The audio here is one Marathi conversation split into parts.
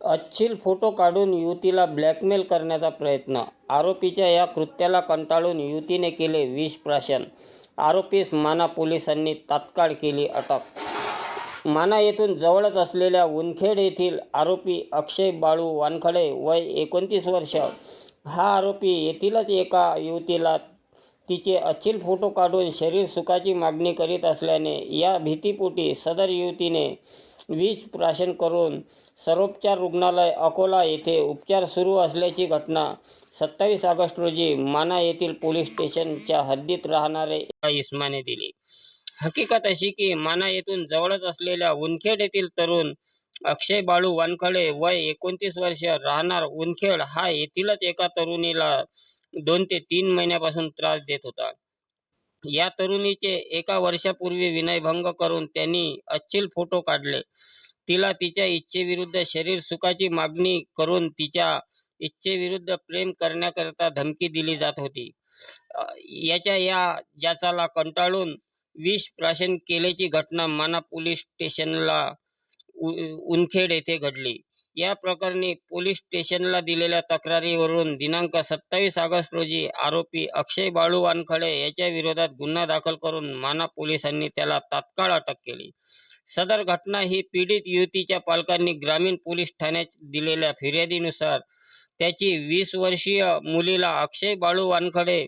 अच्छील फोटो काढून युवतीला ब्लॅकमेल करण्याचा प्रयत्न. आरोपीच्या या कृत्याला कंटाळून युवतीने केले विषप्राशन आरोपीस माना पोलिसांनी तात्काळ केली अटक. माना येथून जवळच असलेल्या उनखेड येथील आरोपी अक्षय बाळू वानखडे वय एकोणतीस वर्ष हा आरोपी येथीलच एका युवतीला तिचे अचिल फोटो काढून शरीर सुखाची मागणी करीत असल्याने या भीतीपोटी सदर युवतीने वीज प्राशन करून सर्वोपचार रुग्णालय अकोला येथे उपचार सुरू असल्याची घटना सत्तावीस ऑगस्ट रोजी माना येथील पोलीस स्टेशनच्या हद्दीत राहणारे एका इस्माने दिली. हकीकत अशी की माना येथून जवळच असलेल्या उनखेड येथील तरुण अक्षय बाळू वानखडे वय एकोणतीस वर्ष राहणार उनखेड. हा येथीलच एका तरुणीला दोन ते तीन महिन्यापासून त्रास देत होता. या तरुणीचे एका वर्षापूर्वी विनयभंग करून त्यांनी अच्छील फोटो काढले. तिला तिच्या इच्छेविरुद्ध शरीर सुखाची मागणी करून तिच्या इच्छेविरुद्ध प्रेम करण्याकरता धमकी दिली जात होती. याच्या या जाचाला कंटाळून विष प्राशन केल्याची घटना माना पोलीस स्टेशनला उनखेड येथे घडली. या प्रकरणी पोलीस स्टेशनला दिलेल्या तक्रारीवरून दिनांक सत्तावीस ऑगस्ट रोजी आरोपी अक्षय बाळू वानखडे याच्या विरोधात गुन्हा दाखल करून माना पोलिसांनी त्याला तात्काळ अटक केली. सदर घटना ही पीडित युवतीच्या पालकांनी ग्रामीण पोलीस ठाण्यात दिलेल्या फिर्यादीनुसार त्याची वीस वर्षीय मुलीला अक्षय बाळू वानखडे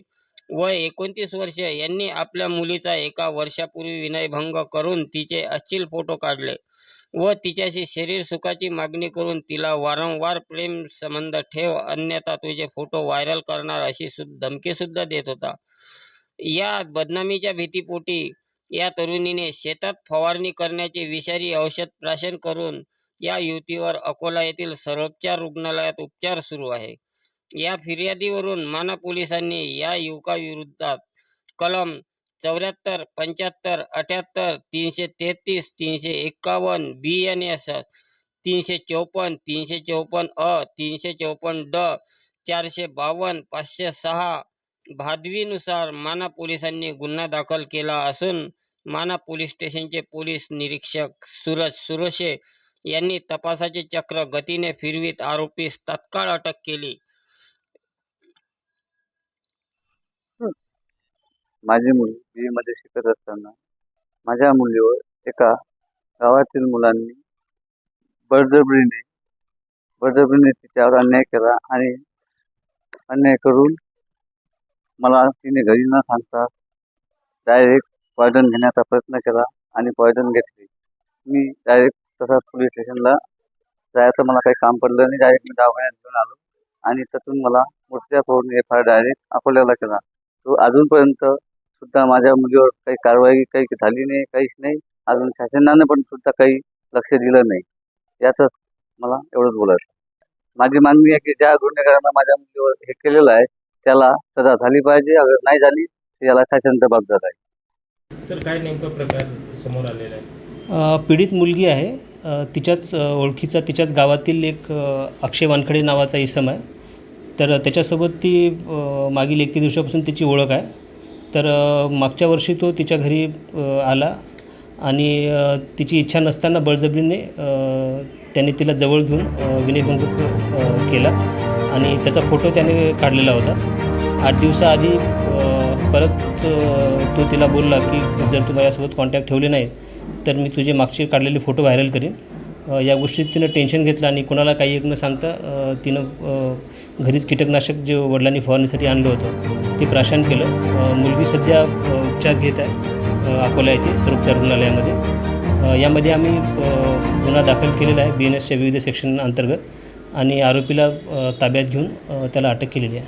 वय एकोणतीस वर्ष यांनी आपल्या मुलीचा एका वर्षापूर्वी विनयभंग करून तिचे अचिल फोटो काढले. व तिच्याशी शरीर सुखाची मागणी करून तिला वारंवार प्रेम संबंध ठेव अन्यथा तुझे फोटो व्हायरल करणार अशी सु धमकी सुद्धा देत होता. या बदनामीच्या भीतीपोटी या तरुणीने शेतात फवारणी करण्याचे विषारी औषध प्राशन करून या युवतीवर अकोला येथील सर्वोपचार रुग्णालयात उपचार सुरू आहे. या फिर्यादीवरून माना पोलिसांनी या युवकाविरुद्धात कलम चौऱ्याहत्तर पंच्याहत्तर अठ्याहत्तर तीनशे तेहतीस तीनशे एक्कावन्न बी एन एस तीनशे चौपन्न तीनशे चौपन्न अ तीनशे चौपन्न ड चारशे बावन्न पाचशे सहा. भादवीनुसार माना पोलिसांनी गुन्हा दाखल केला असून माना पोलीस स्टेशनचे पोलीस निरीक्षक सूरज सुरोशे यांनी तपासाचे चक्र गतीने फिरवीत आरोपीस तात्काळ अटक केली. माझी मुलगी बी मध्ये शिकत असताना माझ्या मुलीवर एका गावातील मुलांनी बळजबरीने बळजबरीने तिच्यावर अन्याय केला आणि अन्याय करून मला तिने घरी न सांगता डायरेक्ट पॉयझन घेण्याचा प्रयत्न केला आणि पॉयझन घेतली. मी डायरेक्ट तसाच पोलीस स्टेशनला जायचं मला काही काम पडलं नाही. डायरेक्ट मी दवाखान्यात घेऊन आलो आणि त्यातून मला मूर्त्या करून एफ आय डायरेक्ट अकोल्याला केला. तो अजूनपर्यंत सुद्धा माझ्या मुलीवर काही कारवाई काही झाली नाही काहीच नाही. अजून शासनानं पण सुद्धा काही लक्ष दिलं नाही. याचंच मला एवढंच बोलायचं. माझी मागणी आहे की ज्या गुन्हेगारांना माझ्या मुलीवर हे केलेलं आहे त्याला सजा झाली पाहिजे. अगर नाही झाली तर याला शासन जबाबदार आहे. सर काय नेमका प्रकार समोर आलेला आहे? पीडित मुलगी आहे. तिच्याच ओळखीचा तिच्याच गावातील एक अक्षय वानखडे नावाचा इसम आहे. तर त्याच्यासोबत ती मागील एक ते दिवसापासून तिची ओळख आहे. तर मागच्या वर्षी तो तिच्या घरी आला आणि तिची इच्छा नसताना बळजबरीने त्याने तिला जवळ घेऊन विनयभंग केला आणि त्याचा फोटो त्याने काढलेला होता. आठ दिवसाआधी परत तो तिला बोलला की जर तू माझ्यासोबत कॉन्टॅक्ट ठेवले नाहीत तर मी तुझे मागचे काढलेले फोटो व्हायरल करीन. या गोष्टीत तिनं टेन्शन घेतलं आणि कोणाला काही एक न सांगता तिनं घरीच कीटकनाशक जे वडिलांनी फवारणीसाठी आणलं होतं ते प्राशन केलं. मुलगी सध्या उपचार घेत आहे अकोला येथे सर्वोपचार रुग्णालयामध्ये. यामध्ये आम्ही गुन्हा दाखल केलेला आहे बी एन एसच्या विविध सेक्शन अंतर्गत आणि आरोपीला ताब्यात घेऊन त्याला अटक केलेली आहे.